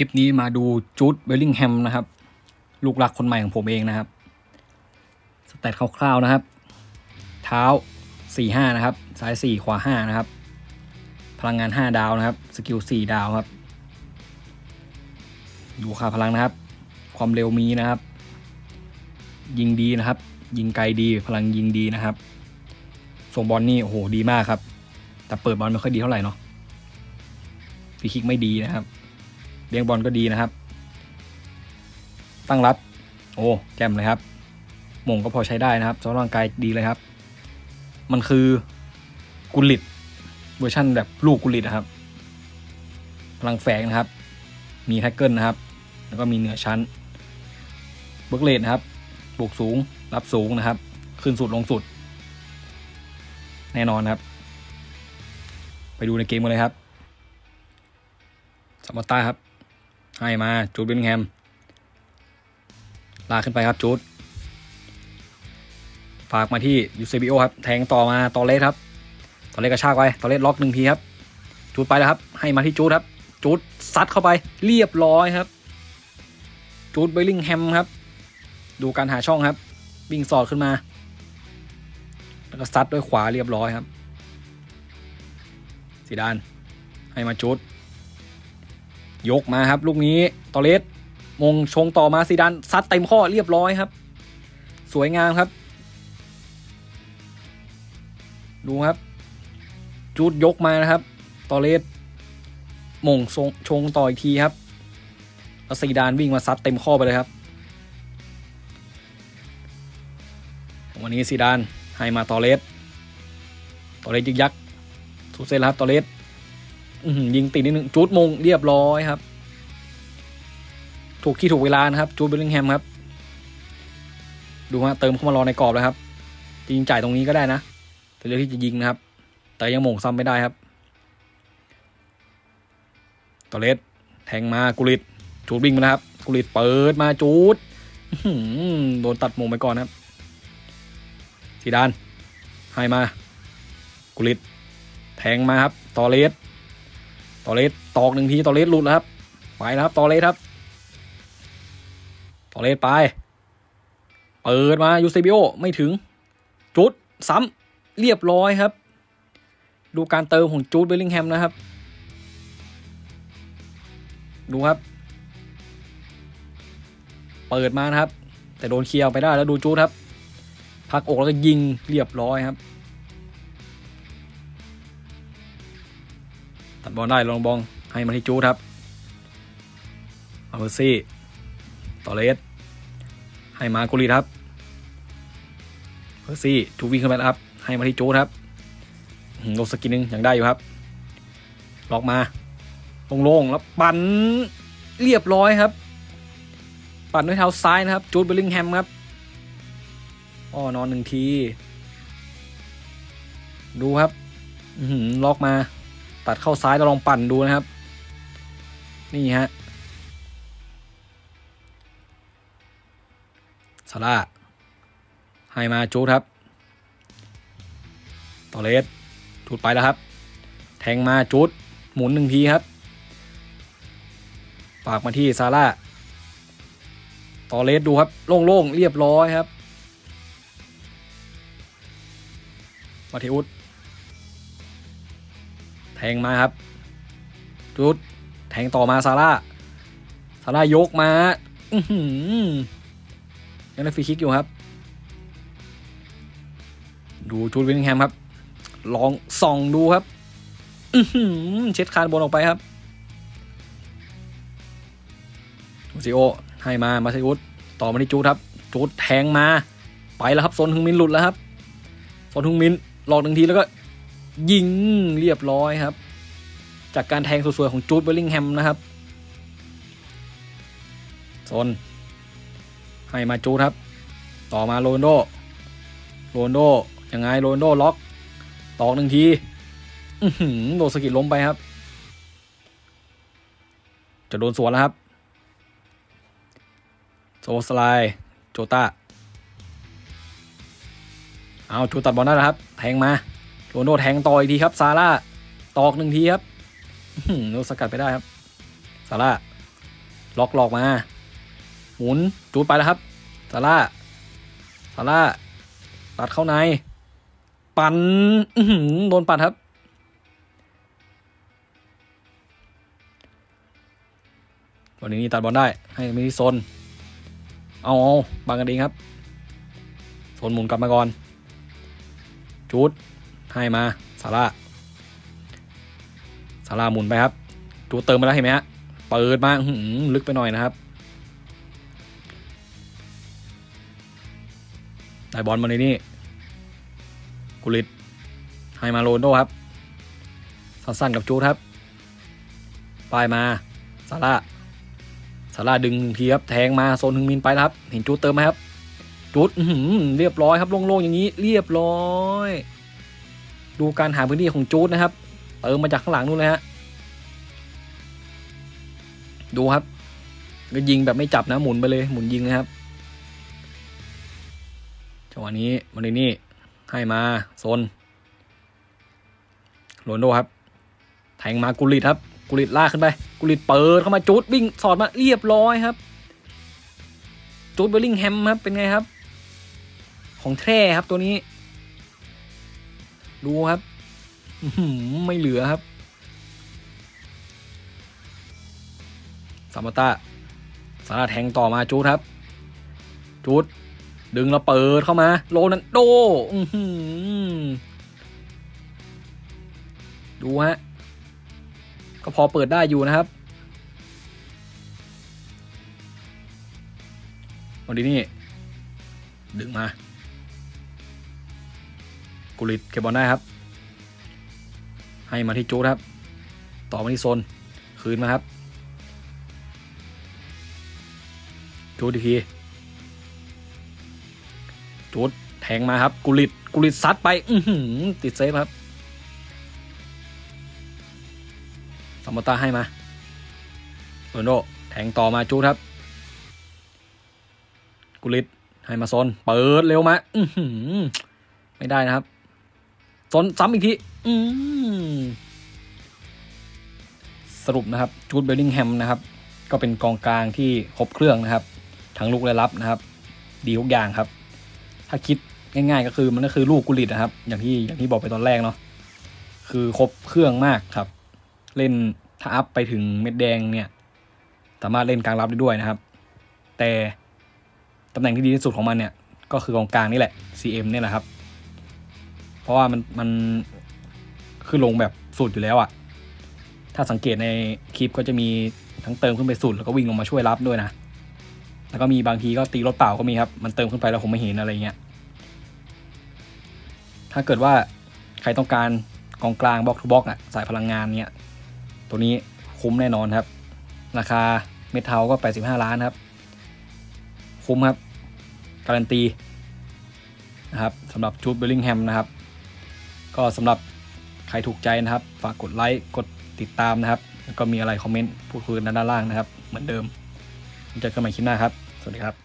ลิปนี้มาดูจูดเบลลิงแฮมนะครับ ลูกรักคนใหม่ของผมเองนะครับสเตตคร่าวๆนะครับ เท้า 4-5 นะครับ ซ้าย 4 ขวา 5 นะครับ พลังงาน 5 ดาวนะครับ สกิล 4 ดาวครับ ดูค่าพลังนะครับ ความเร็วมีนะครับ ยิงดีนะครับ ยิงไกลดี พลังยิงดีนะครับ ส่งบอลนี่โอ้โหดีมากครับ แต่เปิดบอลไม่ค่อยดีเท่าไหร่เนาะฟรีคิกไม่ดีนะครับ เลี้ยงบอลก็ดีนะครับ ตั้งรับ โอ้แจ่มเลยครับหม่งก็พอใช้ได้นะครับสำหรับร่างกายดีเลยครับ มันคือกุลิตเวอร์ชันแบบลูกกุลิตนะครับ พลังแฝงนะครับ มีแท็กเกิลนะครับ แล้วก็มีเหนือชั้นเบิร์กเลดนะครับบวกสูง รับสูงนะครับ ขึ้นสุดลงสุด แน่นอนครับ ไปดูในเกมกันเลยครับสมอตตาครับ ให้มาจูดเบนนิงแฮมลากขึ้นไปครับจูดฝากมาที่ยูเซบิโอครับ แทงต่อมาตอเลสครับ ตอเลสกระชากไปตอเลสล็อกหนึ่งทีครับ จูดไปแล้วครับ ให้มาที่จูดครับ จูดซัดเข้าไปเรียบร้อยครับ จูดเบลลิงแฮมครับ ดูการหาช่องครับวิ่งสอดขึ้นมา แล้วก็ซัดด้วยขวาเรียบร้อยครับสีดานให้มาจูด ยกมาครับลูกนี้ตอเลสมงชงต่อมาซีดันซัดเต็มข้อเรียบร้อยครับ สวยงามครับ ดูครับ จูดยกมานะครับตอเลสมงชงชงต่ออีกทีครับแล้วซีดานวิ่งมาซัดเต็มข้อไปเลยครับ วันนี้ซีดานให้มาตอเลสตอเลสยึกยักสุดเซนครับตอเลส ยิงติดนิดนึงจูดมงเรียบร้อยครับ ถูกที่ถูกเวลานะครับจูดเบลลิงแฮมครับ ดูฮะเติมเข้ามารอในกรอบแล้วครับจริงจ่ายตรงนี้ก็ได้นะแต่เลือกที่จะยิงนะครับ แต่ยังหม่งซ้ำไม่ได้ครับตอเลสแทงมากุลิตจูดวิ่งมานะครับกุลิตเปิดมาจูดโดนตัดมงไปก่อนนะครับสีดานให้มากุลิตแทงมาครับตอเลส ตอเลสตอกหนึ่งทีตอเลสหลุดแล้วครับ ไปแล้วครับตอเลสครับตอเลสไป เปิดมายูเซบิโอไม่ถึง จุดซ้ำเรียบร้อยครับ ดูการเติมของจูดเบลลิงแฮมนะครับ ดูครับ เปิดมานะครับ แต่โดนเคลียร์ไปได้แล้วดูจูดครับ พักอกแล้วก็ยิงเรียบร้อยครับ ตัดบอลได้ลองบองให้มาที่จูดครับเอาเบอร์ซี่ตอเลสให้มากุลีครับเบอร์ซี่จูวิ่งขึ้นไปแล้วครับ ให้มาที่จูดครับลงสกินหนึ่งยังได้อยู่ครับ ล็อกมาโล่งๆแล้วปั่นเรียบร้อยครับ ปั่นด้วยเท้าซ้ายนะครับ จูดเบลลิงแฮมครับอ้อนอนหนึ่งที ดูครับล็อกมา ตัดเข้าซ้ายเราลองปั่นดูนะครับ นี่ฮะซาร่าให้มาจูดครับตอเลสจูดไปแล้วครับ แทงมาจูดหมุนหนึ่งทีครับฝากมาที่ซาร่าตอเลสดูครับ โล่งๆ เรียบร้อยครับ มาเทอุส แทงมาครับจุดแทงต่อมาซาร่าซาร่ายกมาอยังได้ฟรีคิกอยู่ครับ ดูจูดวินแฮมครับ ลองส่องดูครับเช็ดคานบนออกไปครับซิโอให้มา มาซิอุสต่อมาที่จูดครับ จูดแทงมา ไปแล้วครับโซนฮึงมินหลุดแล้วครับโซนฮึงมินหลอกหนึ่งทีแล้วก็ ยิงเรียบร้อยครับ จากการแทงสวยๆของจูดเบลลิงแฮมนะครับโซนให้มาจูดครับ ต่อมาโรนโดโรนโดยังไงโรนโดล็อก ตอกหนึ่งทีหือโดนสกิดล้มไปครับ จะโดนสวนแล้วครับ โซสไลด์โจตาเอาจูตัดบอลได้แล้วครับ แทงมา โรนโดแทงต่ออีกทีครับซาร่าตอกหนึ่งทีครับโดนสกัดไปได้ครับซาร่าล็อกหลอกมา หมุนจูดไปแล้วครับซาร่าซาร่าตัดเข้าใน ปั่นโดนปัดครับวันนี้นี่ตัดบอลได้ให้มินิโซน เอาเอาบังกันเองครับโซนหมุนกลับมาก่อน จูด ให้มาซาร่าซาร่าหมุนไปครับจูดเติมมาแล้วเห็นไหมฮะ เปิดมาลึกไปหน่อยนะครับ ได้บอลมาในนี่ กุลิตให้มาโรนโดครับ สั้นๆกับจูดครับปลายมาซาร่าซาร่าดึงทีครับ แทงมาโซนถึงมินไปครับ เห็นจูดเติมไหมครับจูดเรียบร้อยครับโล่งๆอย่างนี้ เรียบร้อย ดูการหาพื้นที่ของจูดนะครับเติมมาจากข้างหลังนู่นเลยฮะดูครับ ก็ยิงแบบไม่จับนะหมุนไปเลยหมุนยิงนะครับจังหวะนี้มารินี่ให้มาโซนโรนโดครับ แทงมากุลิตครับ กุลิตลากขึ้นไป กุลิตเปิดเข้ามาจูดวิ่งสอดมาเรียบร้อยครับจูดเบลลิงแฮมครับเป็นไงครับ ของแท้ครับตัวนี้ ดูครับไม่เหลือครับสามาตาสาราแทงต่อมาจูดครับ จูดดึงแล้วเปิดเข้ามาโรนันโดดูฮะ ก็พอเปิดได้อยู่นะครับวันนี้นี่ ดึงมา กุลิตเก็บอลได้ครับ ให้มาที่จูดครับ ต่อมาที่โซน คืนมาครับ จูดอีกทีจูดแทงมาครับ กุลิตกุลิตซัดไป อืติดเซฟครับสมตาให้มาโรนโดแทงต่อมาจูดครับ กุลิตให้มาโซนเปิดเร็วมา อืไม่ได้นะครับ โซนซ้ำอีกทีอืมสรุปนะครับจูดเบลลิงแฮมนะครับ ก็เป็นกองกลางที่ครบเครื่องนะครับ ทั้งลูกและรับนะครับ ดีทุกอย่างครับ ถ้าคิดง่ายๆก็คือมันก็คือลูกกุลิตนะครับ อย่างที่อย่างที่บอกไปตอนแรกเนาะคือครบเครื่องมากครับ เล่นถ้าอัพไปถึงเม็ดแดงเนี่ย สามารถเล่นกลางรับได้ด้วยนะครับ แต่ตำแหน่งที่ดีที่สุดของมันเนี่ย ก็คือกองกลางนี่แหละ CM เนี่ยแหละครับเพ ราะว่ามันมันขึ้นลงแบบสุดอยู่แล้วอะถ้าสังเกตในคลิปก็จะมีทั้งเติมขึ้นไปสุดแล้วก็วิ่งลงมาช่วยรับด้วยนะ แล้วก็มีบางทีก็ตีรถเปล่าก็มีครับ มันเติมขึ้นไปแล้วผมไม่เห็นอะไรเงี้ย ถ้าเกิดว่าใครต้องการกองกลางบล็อกทูบล็อกอะสายพลังงานเนี้ยตัวนี้คุ้มแน่นอนครับ ราคาเมทัลก็ 85 ล้านครับ คุ้มครับ การันตีนะครับสำหรับจูดเบลลิงแฮมนะครับ ก็สำหรับใครถูกใจนะครับ ฝากกดไลค์ กดติดตามนะครับ แล้วก็มีอะไรคอมเมนต์พูดคุยกันด้านล่างนะครับ เหมือนเดิมเจอกันใหม่คลิปหน้าครับ สวัสดีครับ